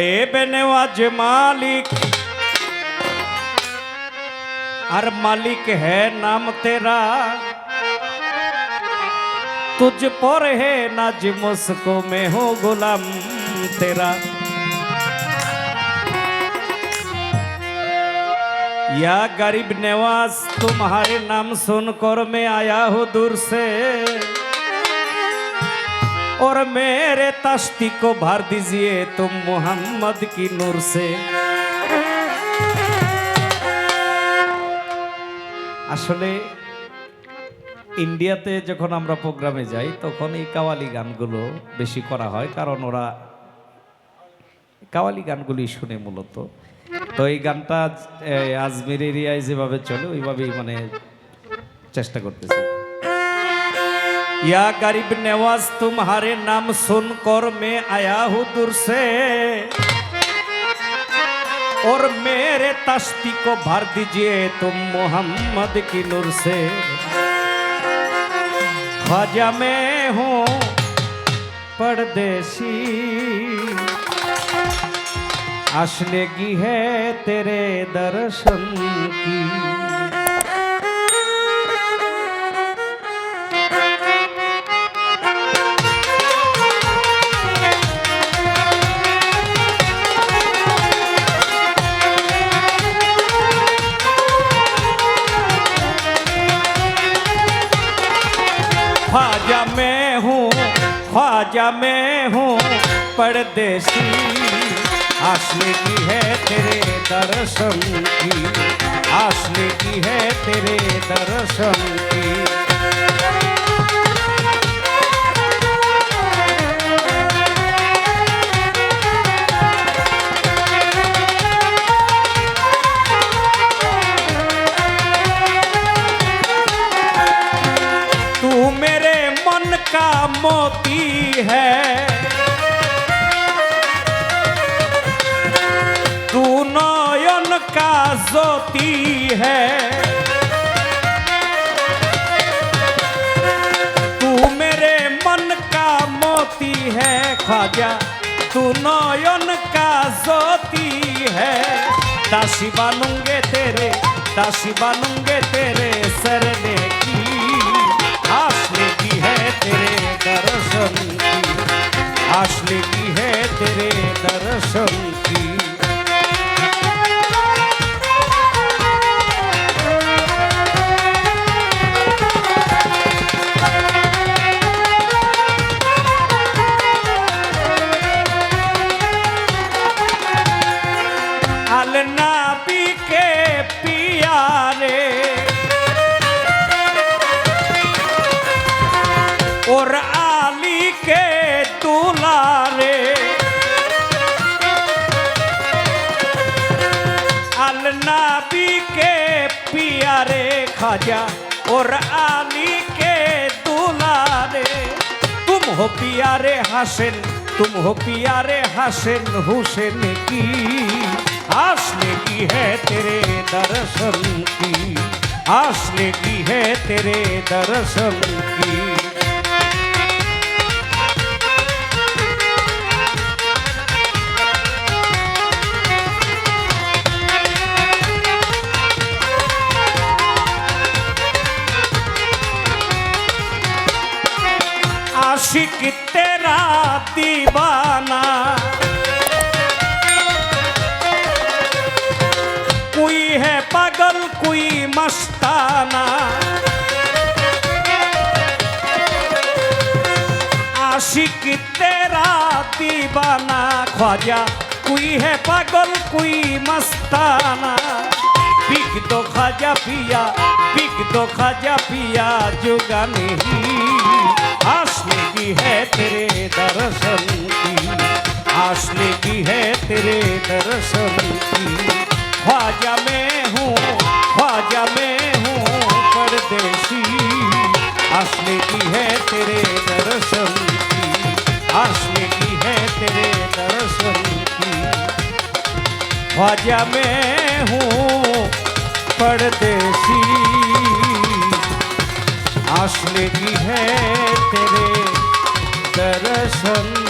आए बेनवाज मालिक। और मालिक है नाम तेरा। तुझ पर है नाज मुस्को में हो गुलाम तेरा। या गरीब नवाज़, तुम्हारे नाम सुनकर मैं आया हूँ दूर से। और मेरे तश्ती को भर दीजिए तुम मोहम्मद की नूर से আসলে ইন্ডিয়াতে যখন আমরা প্রোগ্রামে যাই তখন এই কাওয়ালি গানগুলো বেশি করা হয় কারণ ওরা কাওয়ালি গানগুলি শুনে মূলত তো এই গানটা এ, আজমির এরিয়ায় যেভাবে চলে ওইভাবেই মানে চেষ্টা করতেছি या गरीब नवाज़, तुम्हारे नाम सुनकर मैं आया हूँ दूर से। और मेरे तश्ती को भर दीजिए तुम मोहम्मद की नूर से। ख्वाजा मैं हूँ परदेसी आशने की है तेरे दर्शन की। ख्वाजा मैं हूँ परदेसी। आसने की है तेरे दर्शन की। आसने की है तेरे दर्शन की। का ज्योति है। तू मेरे मन का मोती है। ख्वाजा, तू नयन का ज्योति है। दासी बनूँगे तेरे, दासी बनूँगे तेरे सरने की। आशले की है तेरे दर्शन की। आशले की है तेरे दर्शन की। के पियारे खाजा और आली के दुलारे। तुम हो प्यारे हसन, तुम हो प्यारे हसन, हुसैन की। आसने की है तेरे दर्शन की। आसने की है तेरे दर्शन की। আশিক তেরা দিবানা কুই হে পাগল কুই মস্তানা আশিক তেরা দিবানা খোঁজা কুই হে পাগল কুই মস্তানা বিগ দো খাজা পিয়া বিগ দো খাজা পিয়া যোগা নেহি नहीं आसने की है तेरे दर्शन की। आसने की है तेरे दर्शन की। ख्वाजा मैं हूँ, ख्वाजा मैं हूँ परदेसी आसने की है तेरे दर्शन की। आसने की है तेरे दर्शन की। ख्वाजा मैं हूँ परदेसी आस लगी है तेरे दर्शन